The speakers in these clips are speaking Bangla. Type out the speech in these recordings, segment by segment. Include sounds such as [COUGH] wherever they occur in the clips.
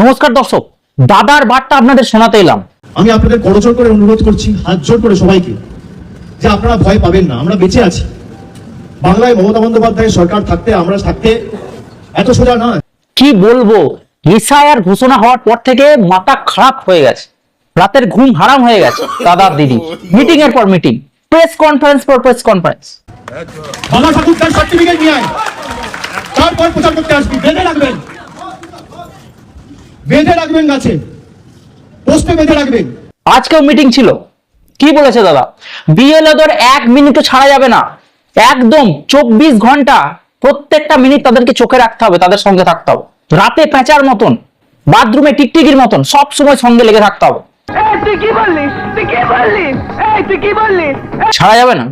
নমস্কার দর্শক দাদার বার্তা আপনাদের শোনাতে এলাম। আমি আপনাদের করজোর করে অনুরোধ করছি হাত জোর করে সবাইকে যে আপনারা ভয় পাবেন না আমরা বেঁচে আছি। বাংলায় মমতা বন্দ্যোপাধ্যায়ের সরকার থাকতে আমরা থাকতে এত সোজা না। কি বলব এসআইআর ঘোষণা হওয়ার পর থেকে মাথা খারাপ হয়ে গেছে। রাতের ঘুম হারাম হয়ে গেছে দাদার দিদি। মিটিং এর পর মিটিং প্রেস কনফারেন্স পর প্রেস কনফারেন্স বাবা ঠাকুর তার সার্টিফিকেট নিয়ে আয়। তারপর প্রচার করতে আসবি বেঁধে রাখবেন। বেঁধে রাখবেন গাছে। পোস্টে বেঁধে রাখবেন। আজকেও মিটিং ছিল। কি বলেছে দাদা? বিএলওদের এক মিনিটও ছাড়া যাবে না। একদম চব্বিশ ঘণ্টা প্রত্যেকটা মিনিট তাদেরকে চোখে রাখতে হবে তাদের সঙ্গে থাকতে হবে। রাতে পেঁচার মতন বাথরুমে টিকটিকির মতন সব সময় সঙ্গে লেগে থাকতে হবে। এই তুই কি বললিস? তুই কি বললিস? এই তুই কি বললিস? ছাড়া যাবে না।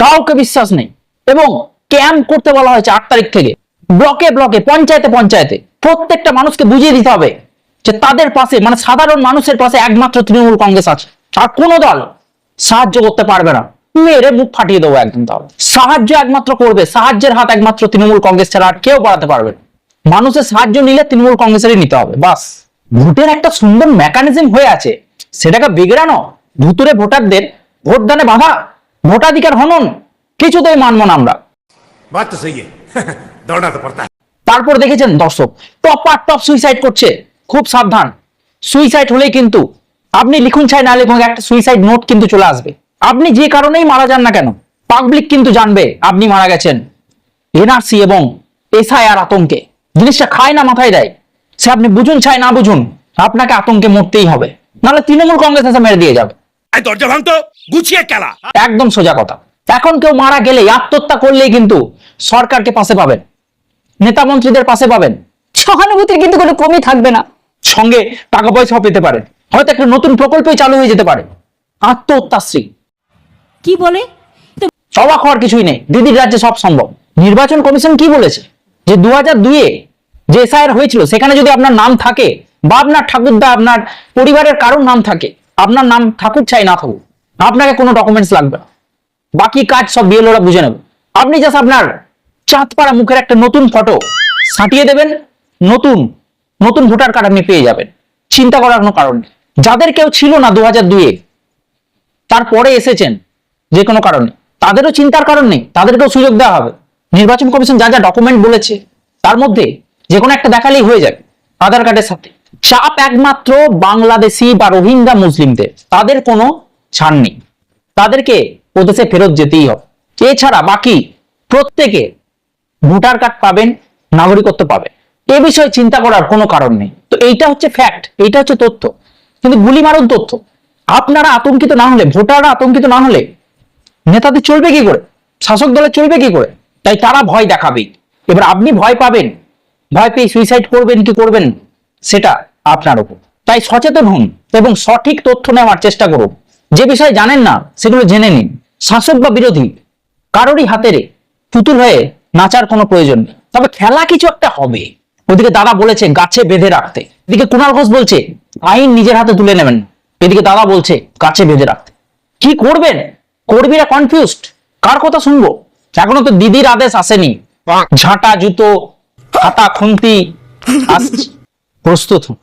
কাউকে বিশ্বাস নেই। এবং ক্যাম্প করতে বলা হয়েছে আট তারিখ থেকে। ব্লকে ব্লকে পঞ্চায়েতে পঞ্চায়েতে। প্রত্যেকটা মানুষকে বুঝিয়ে দিতে হবে। যে তাদের পাশে মানে সাধারণ মানুষের পাশে একমাত্র তৃণমূল কংগ্রেস আছে। আর কোনো দল সাহায্য করতে পারবে না। মেরে মুখ ফাটিয়ে দেবো একদম তাহলে। সাহায্য একমাত্র করবে সাহায্যের হাত একমাত্র তৃণমূল কংগ্রেস ছাড়া আর কেউ বাড়াতে পারবে মানুষের সাহায্য নিলে তৃণমূল কংগ্রেসেরই নিতে হবে বাস। ভোটের একটা সুন্দর মেকানিজম হয়ে আছে। সেটাকে বিগড়ানো ভুতুরে ভোটারদের ভোট দানে বাধা ভোটাধিকার হনন কিছুতেই মানব না আমরা। [LAUGHS] তারপর দেখেছেন দর্শক টপ আর টপ সুইসাইড করছে। খুব সাবধান। সুইসাইড হলে কিন্তু আপনি লিখুন চাই না লিখুন একটা সুইসাইড নোট কিন্তু চলে আসবে। আপনি যে কারণেই মারা যান না কেন পাবলিক কিন্তু জানবে আপনি মারা গেছেন। এনআরসি এবং এসআইআর আতঙ্কে। জিনিসটা খায় না মাথায় দেয়। সে আপনি বুঝুন চাই না বুঝুন আপনাকে আতঙ্কে মরতেই হবে। নাহলে তৃণমূল কংগ্রেস এসে মেরে দিয়ে যাবে। দরজা ভাঙতো গুছিয়ে খেলা। একদম সোজা কথা। এখন কেউ মারা গেলে আত্মহত্যা করলেই কিন্তু সরকারকে পাশে পাবেন। নেতা মন্ত্রীদের পাশে পাবেন। সহানুভূতির কিন্তু কোনো কমই থাকবে না। সঙ্গে টাকা পয়সাও পেতে পারে। হয়তো একটা নতুন প্রকল্পই চালু হয়ে যেতে পারে। আত্মহত্যাশ্রী। কি বলে? অবাক হওয়ার কিছুই নেই। দিদির রাজ্যে সব সম্ভব। নির্বাচন কমিশন কি বলেছে? যে দু হাজার দুইয়ে যে এসআইআর হয়েছিল সেখানে যদি আপনার নাম থাকে বা আপনার ঠাকুরদা আপনার পরিবারের কারোর নাম থাকে আপনার নাম ঠাকুর চাই না থাকুক আপনাকে কোনো ডকুমেন্টস লাগবে না। বাকি কাজ সব বিএলওরা বুঝে নেবে। আপনি জাস্ট আপনার চাঁদপাড়া মুখের একটা নতুন ফটো সাঁটিয়ে দেবেন নতুন নতুন ভোটার কার্ড আপনি পেয়ে যাবেন। চিন্তা করার কোনো কারণ নেই। যাদের কেউ ছিল না দু হাজার দুইয়ে, তারপরে এসেছেন যে কোনো কারণে, তাদেরও চিন্তার কারণ নেই, তাদেরকেও সুযোগ দেওয়া হবে। নির্বাচন কমিশন যা যা ডকুমেন্ট বলেছে, তার মধ্যে যে কোনো একটা দেখালেই হয়ে যাবে আধার কার্ডের সাথে। চাপ একমাত্র বাংলাদেশি বা রোহিঙ্গা মুসলিমদের, তাদের কোনো ছাড় নেই। তাদেরকে ওদেশে ফেরত যেতেই হবে। এছাড়া বাকি প্রত্যেকে ভোটার কার্ড পাবেন, নাগরিকত্ব পাবেন। এ বিষয়ে চিন্তা করার কোনো কারণ নেই। তো এইটা হচ্ছে ফ্যাক্ট এইটা হচ্ছে তথ্য। কিন্তু গুলি মারণ তথ্য। আপনারা আতঙ্কিত না হলে, ভোটাররা আতঙ্কিত না হলে, নেতাদের চলবে কি করে? শাসক দলের চলবে কি করে? তাই তারা ভয় দেখাবেই। এবার আপনি ভয় পাবেন। ভয় পেয়ে সুইসাইড করবেন কি করবেন? সেটা আপনার উপর। তাই সচেতন হন এবং সঠিক তথ্য নেওয়ার চেষ্টা করুন। যে বিষয়ে জানেন না, সেগুলো জেনে নিন। শাসক বা বিরোধী, কারোরই হাতেরে পুতুল হয়ে নাচার কোনো প্রয়োজন নেই। তবে খেলা কিছু একটা হবে। ওদিকে দাদা বলেছে গাছে বেঁধে রাখতে। এদিকে কুণাল ঘোষ বলছে আইন নিজের হাতে তুলে নেবেন। এদিকে দাদা বলছে গাছে বেঁধে রাখতে। কি করবেন? কর্মীরা কনফিউজড কার কথা শুনব? এখনও তো দিদির আদেশ আসেনি। ঝাঁটা জুতো খাতা খুন্তি প্রস্তুত হন।